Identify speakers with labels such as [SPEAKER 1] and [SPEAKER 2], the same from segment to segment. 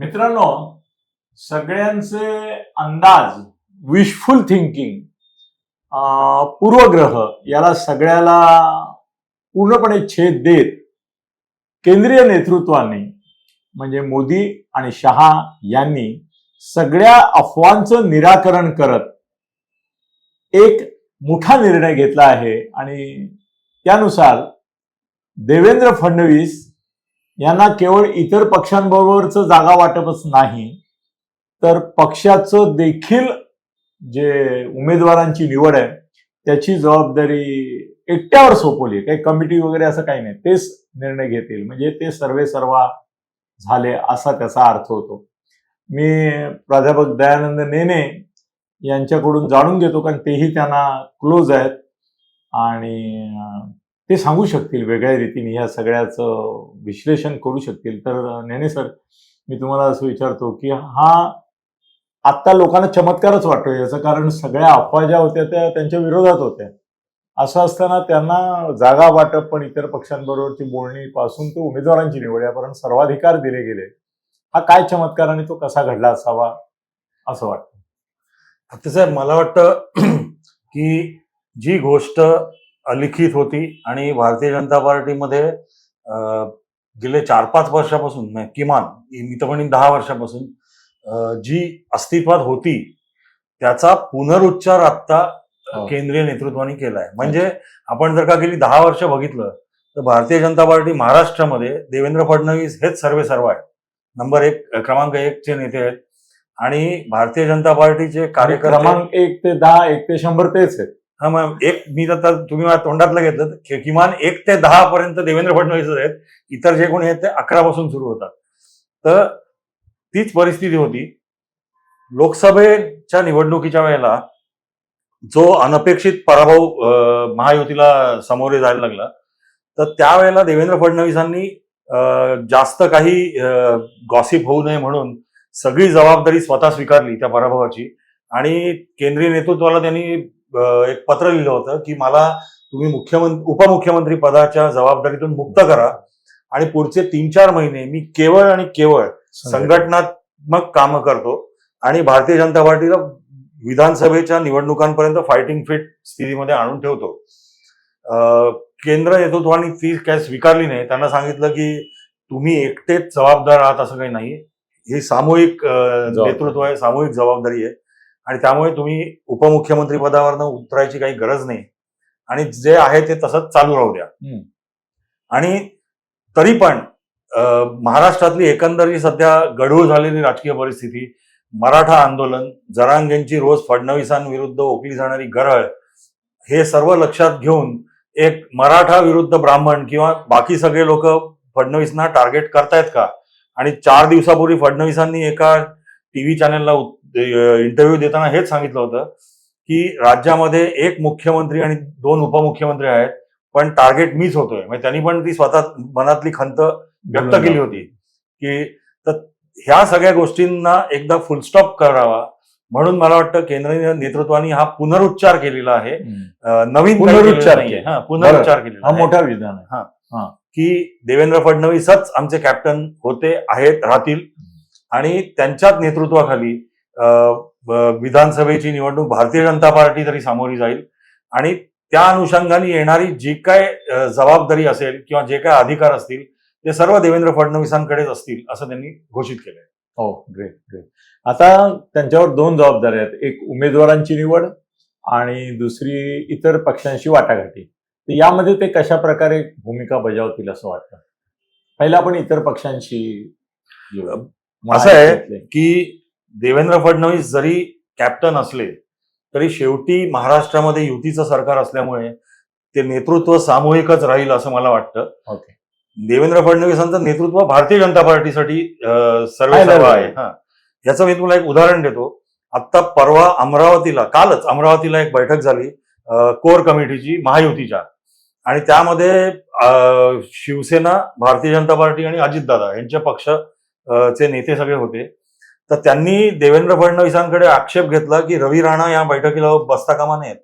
[SPEAKER 1] मित्रांनो सगळ्यांचे अंदाज विशफुल थिंकिंग पूर्वग्रह याला सगळ्याला पूर्णपणे छेद देत केंद्रीय नेतृत्वाने म्हणजे मोदी आणि शहा यांनी सगळ्या अफवांचं निराकरण करत एक मोठा निर्णय घेतला आहे आणि त्यानुसार देवेंद्र फडणवीस यांना केवळ इतर पक्षांबरोबरच जागा वाटपच नाही तर पक्षाचं देखील जे उमेदवारांची निवड आहे त्याची जबाबदारी एकट्यावर सोपवली काही कमिटी वगैरे असं काही नाही. तेच निर्णय घेतील. म्हणजे ते सर्वे सर्वा झाले असा त्याचा अर्थ होतो. मी प्राध्यापक दयानंद नेने यांच्याकडून जाणून घेतो कारण तेही त्यांना क्लोज आहेत. आणि ते सांगू शकतील वेगळ्या रीतीने ह्या सगळ्याचं विश्लेषण करू शकतील. तर नेने सर मी तुम्हाला असं विचारतो की हा आत्ता लोकांना चमत्कारच वाटतो याचं कारण सगळ्या अफवा ज्या होत्या त्या त्यांच्या विरोधात होत्या. असं असताना त्यांना जागा वाटप पण इतर पक्षांबरोबरची बोलणी पासून ते उमेदवारांची निवड यापर्यंत सर्वाधिकार दिले गेले. हा काय चमत्कार आणि तो कसा घडला असावा असं वाटतं?
[SPEAKER 2] आता साहेब मला वाटतं की जी गोष्ट अलिखित होती आणि भारतीय जनता पार्टीमध्ये गेले चार पाच वर्षापासून किमान मी तर म्हणेन दहा वर्षापासून जी अस्तित्वात होती त्याचा पुनरुच्चार आता
[SPEAKER 1] हो.
[SPEAKER 2] केंद्रीय नेतृत्वाने केलाय. म्हणजे आपण जर का गेली दहा वर्ष बघितलं तर भारतीय जनता पार्टी महाराष्ट्रामध्ये देवेंद्र फडणवीस हेच सर्वे सर्व आहेत. नंबर एक क्रमांक एक चे नेते आहेत. आणि भारतीय जनता पार्टीचे कार्यकर्ते
[SPEAKER 1] क्रमांक एक ते दहा एक ते शंभर तेच आहेत.
[SPEAKER 2] हा मग एक मी आता तुम्ही माझ्या तोंडातलं घेतलं. किमान एक ते दहा पर्यंत देवेंद्र फडणवीस आहेत. इतर जे कोणी आहेत ते अकरा पासून सुरू होतात. तर तीच परिस्थिती होती. लोकसभेच्या निवडणुकीच्या वेळेला जो अनपेक्षित पराभव महायुतीला सामोरे जायला लागला तर त्यावेळेला देवेंद्र फडणवीसांनी जास्त काही गॉसिप होऊ नये म्हणून सगळी जबाबदारी स्वतः स्वीकारली त्या पराभवाची. आणि केंद्रीय नेतृत्वाला त्यांनी एक पत्र लिहिलं होतं की मला तुम्ही मुख्यमंत्री उपमुख्यमंत्री पदाच्या जबाबदारीतून मुक्त करा आणि पुढचे तीन चार महिने मी केवळ आणि केवळ संघटनात्मक कामं करतो आणि भारतीय जनता पार्टीला विधानसभेच्या निवडणुकांपर्यंत फायटिंग फिट स्थितीमध्ये आणून ठेवतो. केंद्र नेतृत्वाने ती काय स्वीकारली नाही. त्यांना सांगितलं की तुम्ही एकटेच जबाबदार आहात असं काही नाही. ही सामूहिक. नेतृत्व आहे सामूहिक जबाबदारी आहे. आणि त्यामुळे तुम्ही उपमुख्यमंत्री पदावरनं उतरायची काही गरज नाही. आणि जे आहे ते तसंच चालू राहू द्या. आणि तरी पण महाराष्ट्रातली एकंदरीत सध्या गढूळ झालेली राजकीय परिस्थिती मराठा आंदोलन जरांगेंची रोज फडणवीसांविरुद्ध ओकली जाणारी गरळ हे सर्व लक्षात घेऊन एक मराठा विरुद्ध ब्राह्मण किंवा बाकी सगळे लोक फडणवीसांना टार्गेट करतायत का? आणि चार दिवसापूर्वी फडणवीसांनी एका टीव्ही चॅनलला इंटरव्ह्यू देताना हेच सांगितलं होतं की राज्यामध्ये एक मुख्यमंत्री आणि दोन उपमुख्यमंत्री आहेत पण टार्गेट मीच होतोय. म्हणजे त्यांनी पण ती स्वतः मनातली खंत व्यक्त केली होती की तर ह्या सगळ्या गोष्टींना एकदा फुलस्टॉप करावा. म्हणून मला वाटतं केंद्रीय नेतृत्वाने हा पुनरुच्चार केलेला आहे. नवीन
[SPEAKER 1] पुनरुच्चार.
[SPEAKER 2] हा, पुनरुच्चार केलेला
[SPEAKER 1] हा. मोठा विधान आहे.
[SPEAKER 2] की देवेंद्र फडणवीसच आमचे कॅप्टन होते आहेत राहतील. आणि त्यांच्याच नेतृत्वाखाली विधानसभेची निवडणूक भारतीय जनता पार्टी तरी सामोरी जाईल. आणि त्या अनुषंगाने येणारी जी काय जबाबदारी असेल किंवा जे काय अधिकार असतील ते सर्व देवेंद्र फडणवीसांकडेच असतील असं त्यांनी घोषित केलंय.
[SPEAKER 1] हो ग्रेट ग्रेट आता त्यांच्यावर दोन जबाबदाऱ्या आहेत. एक उमेदवारांची निवड आणि दुसरी इतर पक्षांशी वाटाघाटी. तर यामध्ये ते कशा प्रकारे भूमिका बजावतील असं वाटतं? पहिला आपण इतर पक्षांशी.
[SPEAKER 2] असं आहे. की देवेंद्र फडणवीस जरी कॅप्टन असले तरी शेवटी महाराष्ट्रामध्ये युतीचं सरकार असल्यामुळे ते नेतृत्व सामूहिकच राहील असं मला वाटतं.
[SPEAKER 1] ओके
[SPEAKER 2] देवेंद्र फडणवीसांचं नेतृत्व भारतीय जनता पार्टीसाठी सर्व
[SPEAKER 1] आहे,
[SPEAKER 2] हा. याचं मी तुम्हाला एक उदाहरण देतो. आता परवा अमरावतीला कालच अमरावतीला एक बैठक झाली कोर कमिटीची महायुतीच्या. आणि त्यामध्ये शिवसेना भारतीय जनता पार्टी आणि अजितदादा यांचे पक्ष चे नेते सगळे होते. तर त्यांनी देवेंद्र फडणवीसांकडे आक्षेप घेतला की रवी राणा या बैठकीला बसता कामा नयेत.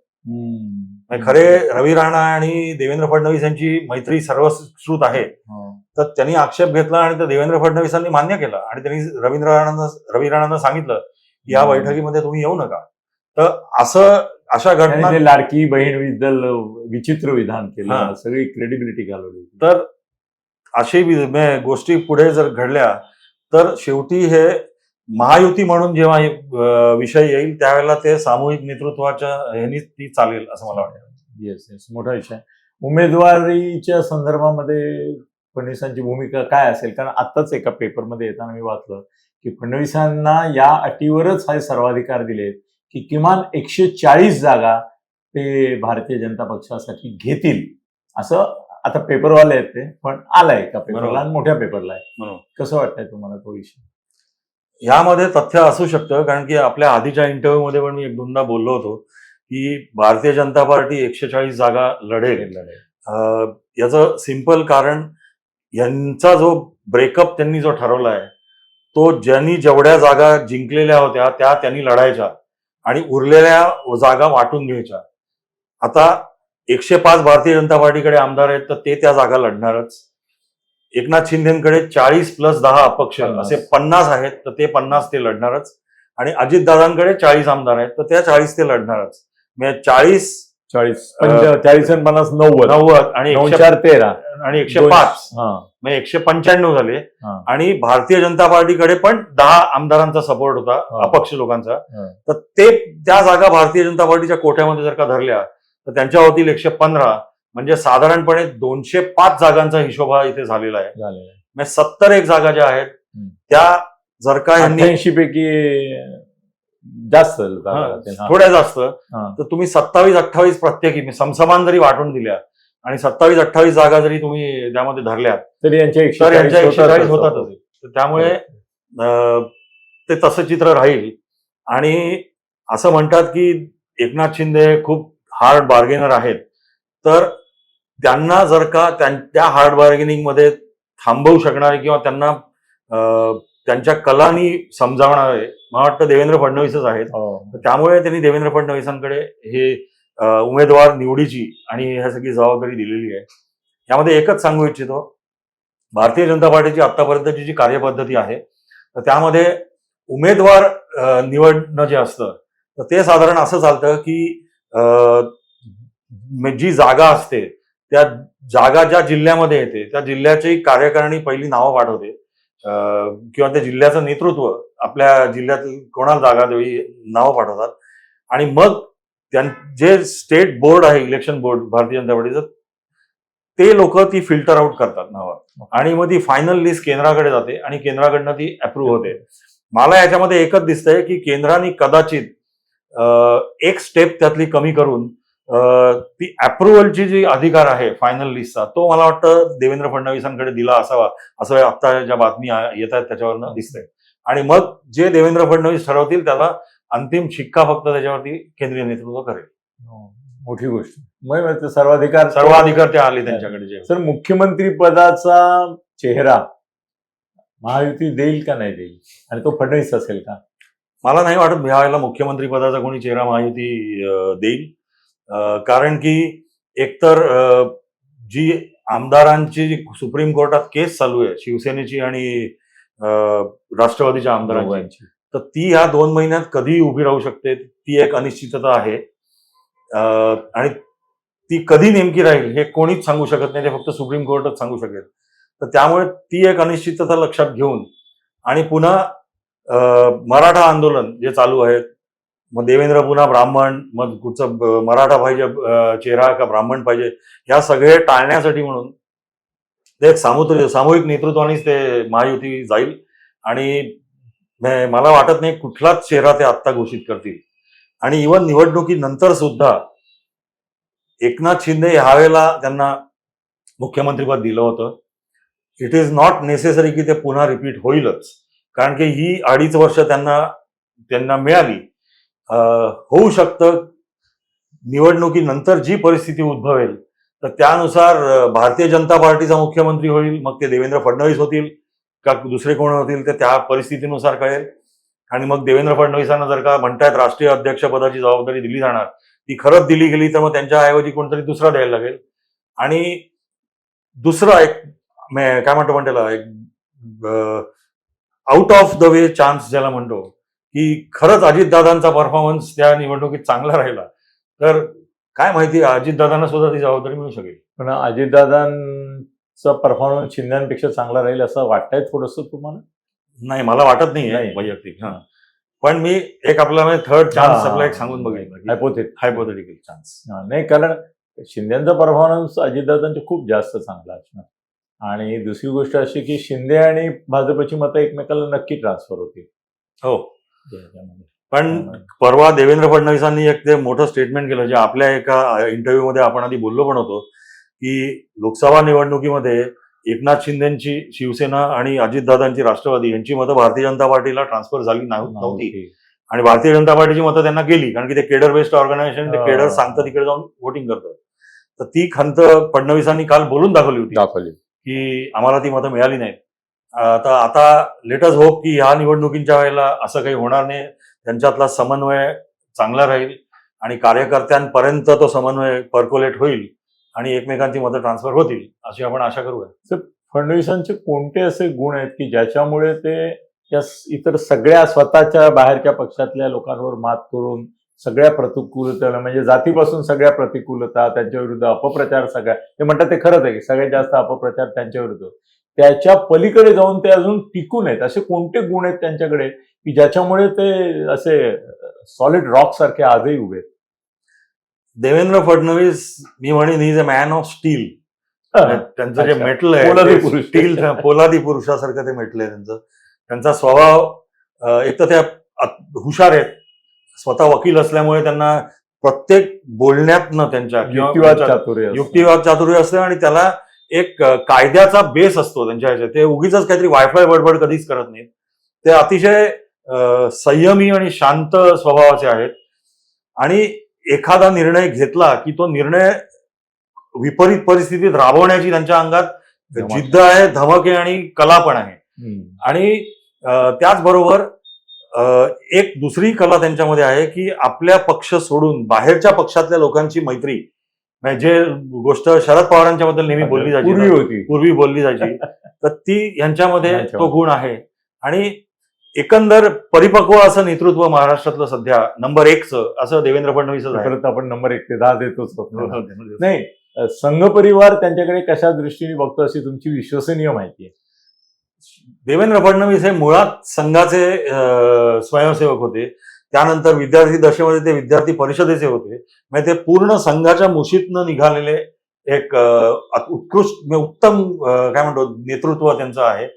[SPEAKER 2] म्हणजे खरे रवी राणा आणि देवेंद्र फडणवीस यांची मैत्री सर्वश्रुत आहे
[SPEAKER 1] हो.
[SPEAKER 2] तर त्यांनी आक्षेप घेतला आणि ते देवेंद्र फडणवीसांनी मान्य केलं आणि त्यांनी रवींद्र राणांना रवी राणांना सांगितलं की या. बैठकीमध्ये तुम्ही येऊ नका तर असं अशा घटना
[SPEAKER 1] लाडकी बहीणबद्दल विचित्र विधान. केलं सगळी क्रेडिबिलिटी घालवली
[SPEAKER 2] तर अशी गोष्टी पुढे जर घडल्या तर शेवटी हे महायुती म्हणून जेव्हा हे, विषय येईल त्यावेळेला ते सामूहिक नेतृत्वाच्या ह्यानी ती चालेल असं मला वाटतं.
[SPEAKER 1] येस येस मोठा विषय. उमेदवारीच्या संदर्भामध्ये फडणवीसांची भूमिका काय असेल? कारण आत्ताच एका पेपरमध्ये येताना मी वाचलं की फडणवीसांना या अटीवरच हे सर्वाधिकार दिलेत की किमान एकशे चाळीस जागा ते भारतीय जनता पक्षासाठी घेतील. असं आता पेपरवाले आहेत ते पण आलाय का पेपरला. आणि मोठ्या पेपरला आहे. कसं वाटतंय तुम्हाला तो विषय?
[SPEAKER 2] यामध्ये तथ्य असू शकतं कारण की आपल्या आधीच्या इंटरव्ह्यूमध्ये पण मी एक दोनदा बोललो होतो की भारतीय जनता पार्टी एकशे चाळीस जागा लढेल. याचं सिंपल कारण यांचा जो ब्रेकअप त्यांनी जो ठरवला आहे तो ज्यांनी जेवढ्या जागा जिंकलेल्या होत्या त्या त्यांनी लढायच्या आणि उरलेल्या जागा वाटून घ्यायच्या. आता एकशे पाच भारतीय जनता पार्टीकडे आमदार आहेत तर ते त्या जागा लढणारच. एकनाथ शिंदेकडे चाळीस प्लस दहा अपक्ष. असे पन्नास आहेत तर ते पन्नास ते लढणारच. आणि अजितदादांकडे चाळीस आमदार आहेत तर त्या चाळीस ते लढणारच. म्हणजे चाळीस
[SPEAKER 1] चाळीस. चाळीस आणि पन्नास नव्वद.
[SPEAKER 2] नव्वद आणि
[SPEAKER 1] चार तेरा.
[SPEAKER 2] आणि एकशे पाच.
[SPEAKER 1] हा.
[SPEAKER 2] म्हणजे एकशे पंच्याण्णव झाले. आणि भारतीय जनता पार्टीकडे पण दहा आमदारांचा सपोर्ट होता. अपक्ष लोकांचा. तर ते त्या जागा भारतीय जनता पार्टीच्या कोट्यामध्ये जर का धरल्या तर त्यांच्या होतील एकशे पंधरा. म्हणजे साधारणपणे दोनशे पाच जागांचा हिशोब हा इथे झालेला आहे. म्हणजे सत्तर एक जागा ज्या आहेत. त्या जर का यांनी
[SPEAKER 1] अठ्ठ्याऐंशी पैकी जास्त
[SPEAKER 2] हा.
[SPEAKER 1] हा.
[SPEAKER 2] थोड्या जास्त
[SPEAKER 1] हा.
[SPEAKER 2] तर तुम्ही सत्तावीस अठ्ठावीस प्रत्येकी समसमान जरी वाटून दिल्या आणि सत्तावीस अठ्ठावीस जागा जरी तुम्ही त्यामध्ये धरल्या
[SPEAKER 1] तरी यांच्या एकशे
[SPEAKER 2] तर यांच्या
[SPEAKER 1] चाळीस
[SPEAKER 2] एकशे चाळीस
[SPEAKER 1] होतातच.
[SPEAKER 2] होतातच तर त्यामुळे अं, ते तसं चित्र राहील आणि असं म्हणतात की एकनाथ शिंदे खूप हार्ड बार्गेनर आहेत तर त्यांना जर का त्यां- त्या हार्ड बार्गेनिंगमध्ये थांबवू शकणारे किंवा त्यांना त्यांच्या कलानी समजावणारे मला वाटतं देवेंद्र फडणवीसच आहेत.
[SPEAKER 1] हो.
[SPEAKER 2] त्यामुळे त्यांनी देवेंद्र फडणवीसांकडे हे उमेदवार निवडीची आणि ह्या सगळी जबाबदारी दिलेली आहे. यामध्ये एकच सांगू इच्छितो. भारतीय जनता पार्टीची आतापर्यंतची जी कार्यपद्धती आहे तर त्यामध्ये उमेदवार निवडणं जे असतं तर ते साधारण असं चालतं की जी जागा असते त्या जागा ज्या जिल्ह्यामध्ये येते त्या जिल्ह्याची कार्यकारिणी पहिली नावं पाठवते. किंवा त्या जिल्ह्याचं नेतृत्व आपल्या जिल्ह्यातील कोणाला जागा देवी नावं पाठवतात. आणि मग त्यां जे स्टेट बोर्ड आहे इलेक्शन बोर्ड भारतीय जनता पार्टीचं ते लोक ती फिल्टर आउट करतात नावं आणि मग ती फायनल लिस्ट केंद्राकडे जाते आणि केंद्राकडनं ती अप्रूव्ह होते. मला याच्यामध्ये एकच दिसतंय की केंद्राने कदाचित एक स्टेप त्यातली कमी करून ती अप्रुव्हलची जी अधिकार आहे फायनल लिस्टचा तो मला वाटतं देवेंद्र फडणवीसांकडे दिला असावा असं आता ज्या बातमी येत आहेत त्याच्यावरनं दिसतंय. आणि मग जे देवेंद्र फडणवीस ठरवतील त्याला अंतिम शिक्का फक्त त्याच्यावरती केंद्रीय नेतृत्व करेल.
[SPEAKER 1] हो. मोठी गोष्ट. मग सर्वाधिकार
[SPEAKER 2] सर्व अधिकार ते आले त्यांच्याकडे जे
[SPEAKER 1] सर मुख्यमंत्री पदाचा चेहरा महायुती देईल का नाही देईल? आणि तो फडणवीस असेल का?
[SPEAKER 2] मला नाही वाटत यावेळेला मुख्यमंत्री पदाचा कोणी चेहरा महायुती देईल. कारण की एकतर जी आमदारांची जी सुप्रीम कोर्टात केस चालू आहे शिवसेनेची आणि राष्ट्रवादीच्या आमदारांची. तर ती ह्या दोन महिन्यात कधी उभी राहू शकते ती एक अनिश्चितता आहे आणि ती कधी नेमकी राहील हे कोणीच सांगू शकत नाही ते फक्त सुप्रीम कोर्टच सांगू शकेल तर त्यामुळे ती एक अनिश्चितता लक्षात घेऊन आणि पुन्हा मराठा आंदोलन जे चालू आहे मग देवेंद्र पुन्हा ब्राह्मण मग कुठचं मराठा पाहिजे चेहरा का ब्राह्मण पाहिजे ह्या सगळे टाळण्यासाठी म्हणून ते एक सामुद्र सामूहिक नेतृत्वानेच ते महायुती जाईल. आणि मला वाटत नाही कुठलाच चेहरा ते आत्ता घोषित करतील. आणि इवन निवडणुकीनंतर सुद्धा एकनाथ शिंदे ह्यावेळेला त्यांना मुख्यमंत्रीपद दिलं होतं. इट इज नॉट नेसेसरी की ते पुन्हा रिपीट होईलच. कारण की ही अडीच वर्ष त्यांना त्यांना मिळाली. होऊ शकतं. निवडणुकीनंतर जी परिस्थिती उद्भवेल तर त्यानुसार भारतीय जनता पार्टीचा मुख्यमंत्री होईल मग ते देवेंद्र फडणवीस होतील का दुसरे कोण होतील ते त्या परिस्थितीनुसार कळेल. आणि मग देवेंद्र फडणवीसांना जर का म्हणतायत राष्ट्रीय अध्यक्षपदाची जबाबदारी दिली जाणार ती खरंच दिली गेली तर मग त्यांच्याऐवजी कोणतरी दुसरा द्यायला लागेल. आणि दुसरा एक काय म्हणतो पण त्याला एक out of the way chance ज्याला म्हणतो की खरंच अजितदादांचा परफॉर्मन्स त्या निवडणुकीत चांगला राहिला. तर काय माहिती अजितदादांना सुद्धा ती जबाबदारी मिळू शकेल.
[SPEAKER 1] पण अजितदादांचा परफॉर्मन्स शिंद्यांपेक्षा चांगला राहील असं वाटतंय थोडस तुम्हाला?
[SPEAKER 2] नाही मला वाटत नाही. वैयक्तिक हा. पण मी एक आपला थर्ड चान्स. आपला एक सांगून बघितलं
[SPEAKER 1] हायपोथेट
[SPEAKER 2] हायपोथेटिकल चान्स
[SPEAKER 1] नाही कारण शिंदेचा परफॉर्मन्स अजितदादांच्या खूप जास्त चांगला असणार. आणि दुसरी गोष्ट अशी की शिंदे आणि भाजपची मतं एकमेकाला नक्की ट्रान्सफर होतील.
[SPEAKER 2] हो. पण परवा देवेंद्र फडणवीसांनी एक ते मोठं स्टेटमेंट केलं जे आपल्या एका इंटरव्ह्यू मध्ये आपण आधी बोललो पण होतो की लोकसभा निवडणुकीमध्ये एकनाथ शिंदेची शिवसेना आणि अजितदादांची राष्ट्रवादी यांची मतं भारतीय जनता पार्टीला ट्रान्सफर झाली नव्ह- नव्हती. आणि भारतीय जनता पार्टीची मतं त्यांना गेली कारण की ते केडर बेस्ड ऑर्गनायझेशन ते. केडर सांगतं तिकडे जाऊन वोटिंग करतं. तर ती खंत फडणवीसांनी काल बोलून दाखवली होती
[SPEAKER 1] दाखवली.
[SPEAKER 2] की आम्हाला ती मतं मिळाली नाहीत. आता आता लेटस होप की ह्या निवडणुकींच्या वेळेला असं काही होणार नाही. त्यांच्यातला समन्वय चांगला राहील आणि कार्यकर्त्यांपर्यंत तो समन्वय पर्कोलेट होईल आणि एकमेकांची मतं ट्रान्सफर होतील अशी आपण आशा करूया.
[SPEAKER 1] फडणवीसांचे कोणते असे गुण आहेत की ज्याच्यामुळे ते या इतर सगळ्या स्वतःच्या बाहेरच्या पक्षातल्या लोकांवर मात करून सगळ्या प्रतिकूलतेला म्हणजे जातीपासून सगळ्या प्रतिकूलता त्यांच्या विरुद्ध अपप्रचार सगळ्या ते म्हणतात ते खरंच आहे की सगळ्यात जास्त अपप्रचार त्यांच्या विरुद्ध त्याच्या पलीकडे जाऊन ते अजून टिकून आहेत असे कोणते गुण आहेत त्यांच्याकडे की ज्याच्यामुळे ते असे सॉलिड रॉक सारखे आजही उभे आहेत?
[SPEAKER 2] देवेंद्र फडणवीस मी म्हणेन is a man of steel त्यांचं जे. मेटल आहे
[SPEAKER 1] पोलादी
[SPEAKER 2] ते
[SPEAKER 1] पुरुष.
[SPEAKER 2] स्टील पोलादी पुरुषासारखं ते मेटल आहे त्यांचं त्यांचा स्वभाव एक तर त्या हुशार आहेत स्वतः वकील असल्यामुळे त्यांना प्रत्येक बोलण्यातनं त्यांच्या
[SPEAKER 1] युक्तिवाद चातुर्य.
[SPEAKER 2] युक्तिवाद चातुर्य असते आणि त्याला एक कायद्याचा बेस असतो त्यांच्या ह्याच्यात. ते उगीच काहीतरी वायफाय बडबड कधीच करत नाहीत. ते अतिशय संयमी आणि शांत स्वभावाचे आहेत. आणि एखादा निर्णय घेतला की तो निर्णय विपरीत परिस्थितीत राबवण्याची त्यांच्या अंगात. जिद्द आहे धमक आहे आणि कला पण आहे. आणि त्याचबरोबर एक दुसरी कला त्यांच्यामध्ये आहे की आपल्या पक्ष सोडून बाहेरच्या पक्षातल्या लोकांची मैत्री. म्हणजे जे गोष्ट शरद पवारांच्या बद्दल नेहमी बोलली जायची
[SPEAKER 1] पूर्वी
[SPEAKER 2] ना,
[SPEAKER 1] होती.
[SPEAKER 2] पूर्वी बोलली जायची. तर ती यांच्यामध्ये तो. गुण आहे. आणि एकंदर परिपक्व असं नेतृत्व महाराष्ट्रातलं सध्या नंबर एकचं असं देवेंद्र
[SPEAKER 1] परत आपण नंबर एक ते दहा देतोच
[SPEAKER 2] हो,
[SPEAKER 1] होतो.
[SPEAKER 2] हो.
[SPEAKER 1] नाही संघ परिवार त्यांच्याकडे कशा दृष्टीने बघतो अशी तुमची विश्वसनीय माहिती आहे?
[SPEAKER 2] देवेंद्र फडणवीस हे मुळात संघाचे स्वयंसेवक होते. त्यानंतर विद्यार्थी दशेमध्ये ते विद्यार्थी परिषदेचे होते. म्हणजे ते पूर्ण संघाच्या मुशीतनं निघालेले एक उत्कृष्ट म्हणजे उत्तम काय म्हणतो नेतृत्व त्यांचं आहे.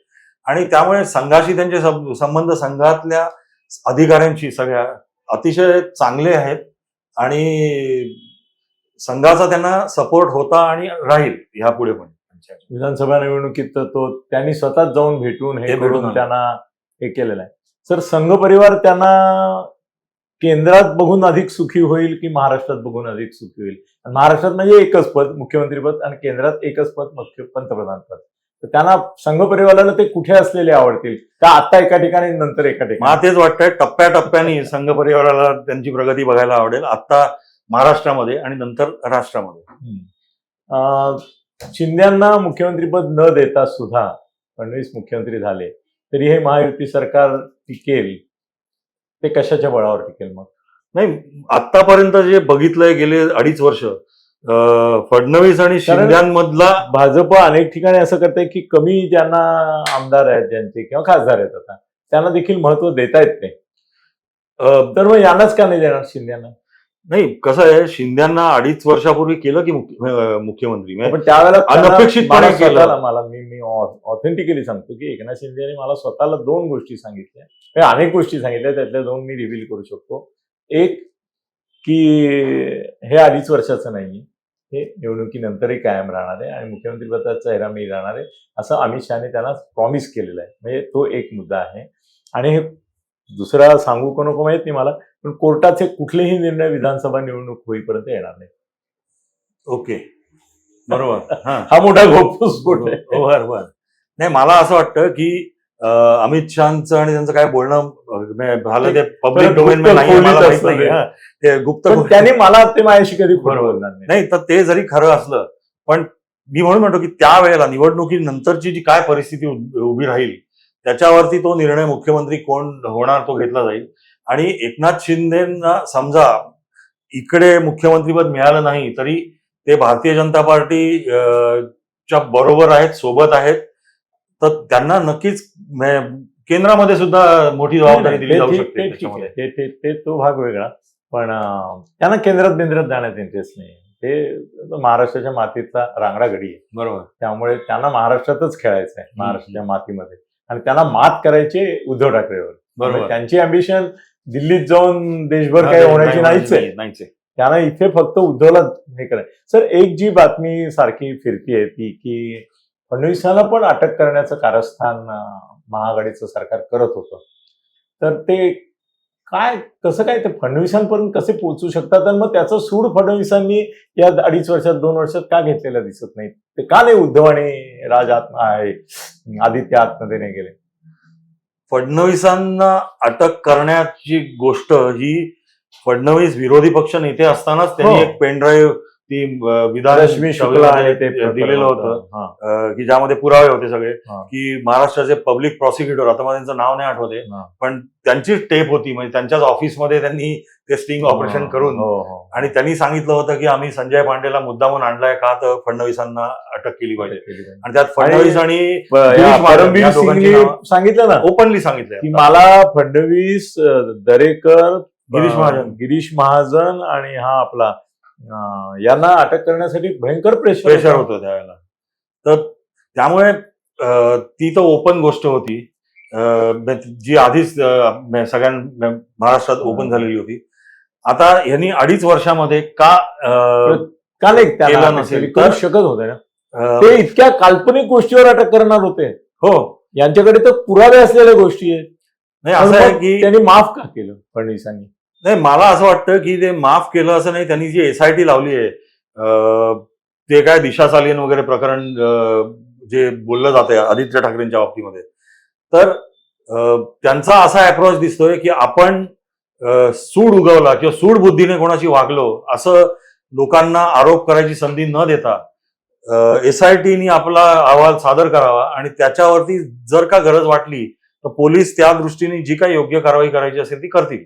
[SPEAKER 2] आणि त्यामुळे संघाशी त्यांचे संबंध संघातल्या अधिकाऱ्यांशी सगळ्या अतिशय चांगले आहेत. आणि संघाचा त्यांना सपोर्ट होता आणि राहील ह्यापुढे पण. त्यांच्या
[SPEAKER 1] विधानसभा निवडणुकीत तो त्यांनी स्वतःच जाऊन भेटून हे
[SPEAKER 2] भेटून.
[SPEAKER 1] त्यांना हे केलेलं आहे. सर संघ परिवार त्यांना केंद्रात बघून अधिक सुखी होईल की महाराष्ट्रात बघून अधिक सुखी होईल? महाराष्ट्रात म्हणजे एकच पद मुख्यमंत्री पद आणि केंद्रात एकच पद मुख्य पंतप्रधान पद. तर त्यांना संघ परिवाराला ते कुठे असलेले आवडतील? का आता एका ठिकाणी नंतर एका ठिकाणी?
[SPEAKER 2] मला तेच वाटतंय टप्प्याटप्प्याने संघ परिवाराला त्यांची प्रगती बघायला आवडेल. आता महाराष्ट्रामध्ये आणि नंतर राष्ट्रामध्ये.
[SPEAKER 1] शिंद्यांना मुख्यमंत्रीपद न देता सुद्धा फडणवीस मुख्यमंत्री झाले तरी हे महायुती सरकार टिकेल. ते कशाच्या बळावर टिकेल मग?
[SPEAKER 2] नाही आतापर्यंत जे बघितलंय गेले अडीच वर्ष फडणवीस आणि शिंद्यांमधला
[SPEAKER 1] भाजप अनेक ठिकाणी असं करते की कमी ज्यांना आमदार आहेत ज्यांचे किंवा खासदार आहेत आता त्यांना देखील महत्त्व देता येत नाही. तर मग यांनाच का नाही देणार शिंद्यांना?
[SPEAKER 2] नाही कसं आहे शिंद्यांना अडीच वर्षापूर्वी केलं की मुख्य- मुख्यमंत्री? म्हणजे
[SPEAKER 1] पण त्यावेळेला
[SPEAKER 2] अनपेक्षितपणे
[SPEAKER 1] मला
[SPEAKER 2] केलं.
[SPEAKER 1] स्वतःला- मला मी मी ऑथेंटिकली सांगतो की एकनाथ शिंदे यांनी मला स्वतःला दोन गोष्टी सांगितल्या. म्हणजे अनेक गोष्टी सांगितल्या त्यातल्या दोन मी रिव्हील करू शकतो. एक की हे अडीच वर्षाचं नाही हे निवडणुकीनंतरही कायम राहणार आहे आणि मुख्यमंत्री पदाचा चेहरा मी राहणार आहे असं अमित शहाने त्यांना प्रॉमिस केलेलं आहे. म्हणजे तो एक मुद्दा आहे. आणि हे दुसरा सांगू को नको माहीत नाही मला पण कोर्टाचे कुठलेही निर्णय विधानसभा निवडणूक होईपर्यंत येणार नाही.
[SPEAKER 2] ओके. बरोबर. हा.
[SPEAKER 1] हा मोठा घोपस्फोट आहे.
[SPEAKER 2] हो, बर बर नाही मला असं वाटतं की अमित शहाचं आणि त्यांचं काय बोलणं झालं ते पब्लिक डोमेन
[SPEAKER 1] ते.
[SPEAKER 2] हा. गुप्त
[SPEAKER 1] त्याने मला ते माझ्याशी कधी
[SPEAKER 2] बरोबर.
[SPEAKER 1] बोलणार नाही.
[SPEAKER 2] तर ते जरी खरं असलं पण मी म्हणून म्हणतो की त्यावेळेला निवडणुकीनंतरची जी काय परिस्थिती उभी राहील त्याच्यावरती तो निर्णय मुख्यमंत्री कोण होणार तो घेतला जाईल. आणि एकनाथ शिंदेना समजा इकडे मुख्यमंत्रीपद मिळालं नाही तरी ते भारतीय जनता पार्टी च्या बरोबर आहेत सोबत आहेत. तर त्यांना नक्कीच केंद्रामध्ये सुद्धा मोठी जबाबदारी दिली जाऊ शकते
[SPEAKER 1] ते ते ते ते तो भाग वेगळा. पण त्यांना केंद्रात बिंद्रात जाण्यात इंटरेस्ट नाही. ते महाराष्ट्राच्या मातीतला रांगडा गडी आहे.
[SPEAKER 2] बरोबर.
[SPEAKER 1] त्यामुळे त्यांना महाराष्ट्रातच खेळायचं आहे महाराष्ट्राच्या मातीमध्ये. आणि त्यांना मात करायचे उद्धव ठाकरेवर.
[SPEAKER 2] बरोबर.
[SPEAKER 1] त्यांची अम्बिशन दिल्लीत जाऊन देशभर काही होण्याची नाहीच आहे.
[SPEAKER 2] नाहीच आहे.
[SPEAKER 1] त्यांना इथे फक्त उद्धवला हे करायचं. सर एक जी बातमी सारखी फिरतीये ती की फडणवीसाला पण अटक करण्याचं कारस्थान महाआघाडीचं सरकार करत होतं. तर ते काय कसं काय ते फडणवीसांपर्यंत कसे पोहोचू शकतात? आणि मग त्याचं सूड फडणवीसांनी या अडीच वर्षात दोन वर्षात का घेतलेलं दिसत नाही? ते का नाही उद्धव आणि राज आत्म आहे आदित्य आत्महत्या नाही गेले?
[SPEAKER 2] फडणवीसांना अटक करण्याची गोष्ट ही फडणवीस विरोधी पक्ष नेते असतानाच त्यांनी
[SPEAKER 1] हो.
[SPEAKER 2] एक पेनड्राईव्ह ती अं, विधान
[SPEAKER 1] रश्मी शुक्ला आणि ते
[SPEAKER 2] दिलेलं होतं. की ज्यामध्ये पुरावे होते सगळे. की महाराष्ट्राचे पब्लिक प्रॉसिक्युटर आता मला त्यांचं नाव नाही आठवते. पण त्यांची टेप होती म्हणजे त्यांच्याच ऑफिसमध्ये त्यांनी ते स्टिंग ऑपरेशन करून
[SPEAKER 1] हो हो.
[SPEAKER 2] आणि त्यांनी सांगितलं होतं की आम्ही संजय पांडेला मुद्दामून आणलाय का तर फडणवीसांना अटक केली पाहिजे. आणि त्यात फडणवीस आणि
[SPEAKER 1] सांगितलं ना?
[SPEAKER 2] ओपनली सांगितलंय
[SPEAKER 1] की मला फडणवीस दरेकर
[SPEAKER 2] गिरीश महाजन.
[SPEAKER 1] गिरीश महाजन आणि हा आपला यांना अटक करण्यासाठी भयंकर प्रेशर
[SPEAKER 2] प्रेशर होतं त्यावेळेला. तर त्यामुळे ती तर ओपन गोष्ट होती. जी आधीच सगळ्यां महाराष्ट्रात ओपन झालेली होती. आता यांनी अडीच वर्षामध्ये का
[SPEAKER 1] का नाही अटक
[SPEAKER 2] नसेल?
[SPEAKER 1] करू शकत होते ना. ते इतक्या काल्पनिक गोष्टीवर अटक करणार होते.
[SPEAKER 2] हो.
[SPEAKER 1] यांच्याकडे तर पुरावे असलेल्या गोष्टी आहेत.
[SPEAKER 2] नाही असं आहे की
[SPEAKER 1] त्यांनी माफ का केलं फडणवीसांनी?
[SPEAKER 2] नाही मला असं वाटतं की ते माफ केलं असं नाही त्यांनी जी एसआयटी लावली आहे ते काय दिशा सालियन वगैरे प्रकरण जे बोललं जाते आदित्य ठाकरेंच्या बाबतीमध्ये. तर त्यांचा असा अप्रोच दिसतोय की आपण सूड उगवला किंवा सूड बुद्धीने कोणाशी वागलो असं लोकांना आरोप करायची संधी न देता एस आय आपला अहवाल सादर करावा आणि त्याच्यावरती जर का गरज वाटली तर पोलीस त्या दृष्टीने जी काही योग्य कारवाई करायची असेल ती करतील.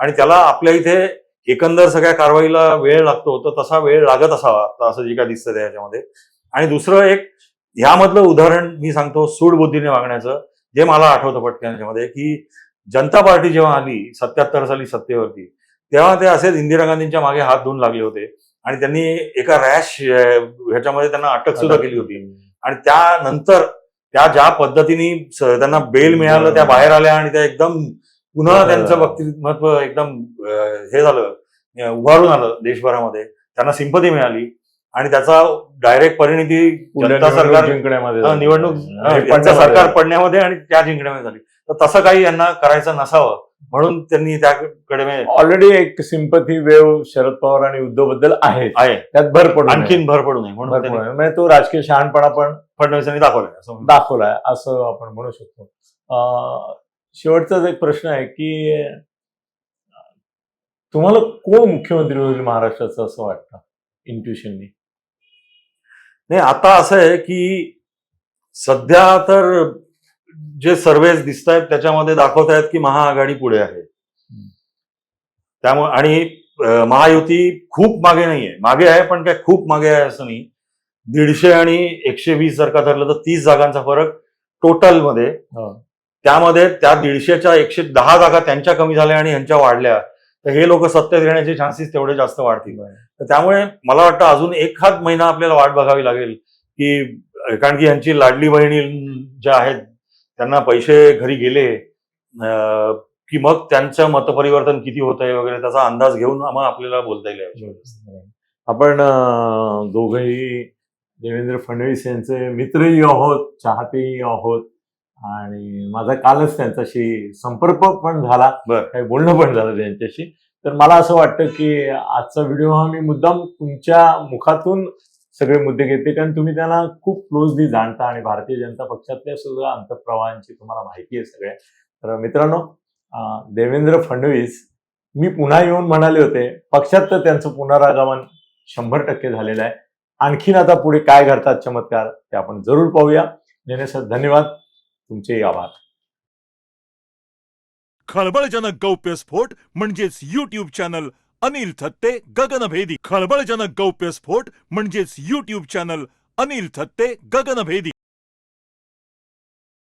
[SPEAKER 2] आणि त्याला आपल्या इथे एकंदर सगळ्या कारवाईला वेळ लागतो तर तसा वेळ लागत असावा असं जे काय दिसतं त्या ह्याच्यामध्ये आणि दुसरं एक ह्यामधलं उदाहरण मी सांगतो सूड बुद्धीने वागण्याचं. जे मला आठवतं पटकन याच्यामध्ये की जनता पार्टी जेव्हा आली सत्याहत्तर साली सत्तेवरती तेव्हा ते असेच इंदिरा गांधींच्या मागे हात धुवून लागले होते. आणि त्यांनी एका रॅश ह्याच्यामध्ये त्यांना अटक सुद्धा केली होती. आणि त्यानंतर त्या ज्या पद्धतीने त्यांना बेल मिळालं त्या बाहेर आल्या आणि त्या एकदम पुन्हा. त्यांचं व्यक्तिमत्व एकदम हे झालं उभारून आलं देशभरामध्ये त्यांना सिंपती मिळाली आणि त्याचा डायरेक्ट परिणिती जनता सरकार. निवडणूक
[SPEAKER 1] आणि
[SPEAKER 2] यांचं
[SPEAKER 1] पडण्यामध्ये
[SPEAKER 2] सरकार. पडण्यामध्ये आणि त्या जिंकण्यामध्ये झाली तर तसं काही यांना करायचं नसावं म्हणून त्यांनी त्याकडे
[SPEAKER 1] ऑलरेडी एक सिंपथी वेव शरद पवार आणि उद्धवबद्दल आहे त्यात भर पडून
[SPEAKER 2] आणखीन भर पडू नये म्हणून
[SPEAKER 1] म्हणजे तो राजकीय शहाणपणा पण
[SPEAKER 2] फडणवीसांनी दाखवलंय.
[SPEAKER 1] दाखवलाय असं आपण म्हणू शकतो शेवटचाच एक प्रश्न आहे की तुम्हाला कोण मुख्यमंत्री होईल महाराष्ट्राचं असं वाटतं इंट्युशननी
[SPEAKER 2] नाही आता असं आहे की सध्या तर जे सर्वेज दिसत आहेत त्याच्यामध्ये दाखवत आहेत की महाआघाडी पुढे आहे. त्यामुळे आणि महायुती खूप मागे नाहीये. मागे आहे पण काय खूप मागे आहे असं नाही. दीडशे आणि एकशे वीस जर का धरलं तर तीस जागांचा फरक टोटलमध्ये
[SPEAKER 1] हो.
[SPEAKER 2] त्यामध्ये त्या दीडशेच्या एकशे दहा जागा त्यांच्या कमी झाल्या आणि ह्यांच्या वाढल्या. तर हे लोक सत्तेत येण्याचे चान्सेस तेवढे जास्त वाढतील. तर त्यामुळे मला वाटतं अजून एखाद महिना आपल्याला वाट बघावी लागेल की कारण की यांची लाडली बहिणी ज्या आहेत त्यांना पैसे घरी गेले की मग त्यांचं मतपरिवर्तन किती होत आहे वगैरे त्याचा अंदाज घेऊन मग आपल्याला बोलता येईल.
[SPEAKER 1] आपण दोघंही देवेंद्र फडणवीस यांचे मित्रही आहोत चाहतेही आहोत. आणि माझा कालच त्यांच्याशी संपर्क पण झाला.
[SPEAKER 2] बर.
[SPEAKER 1] काही बोलणं पण झालं त्यांच्याशी. तर मला असं वाटतं की आजचा व्हिडिओ हा मी मुद्दाम तुमच्या मुखातून सगळे मुद्दे घेते. कारण तुम्ही त्यांना खूप क्लोजली जाणता आणि भारतीय जनता पक्षातल्या सुद्धा अंतप्रवाहांची तुम्हाला माहिती आहे सगळ्या. तर मित्रांनो देवेंद्र फडणवीस मी पुन्हा येऊन म्हणाले होते पक्षात तर त्यांचं पुनरागमन शंभर टक्के झालेलं आहे. आणखीन आता पुढे काय घडतात चमत्कार ते आपण जरूर पाहूया. धन्यवाद. तुमचेही आभार.
[SPEAKER 3] खळबळजनक गौप्यस्फोट म्हणजेच युट्यूब चॅनल अनिल थत्ते गगनभेदी खळबळजनक गौप्यस्फोट म्हणजेच युट्यूब चॅनल अनिल थत्ते गगनभेदी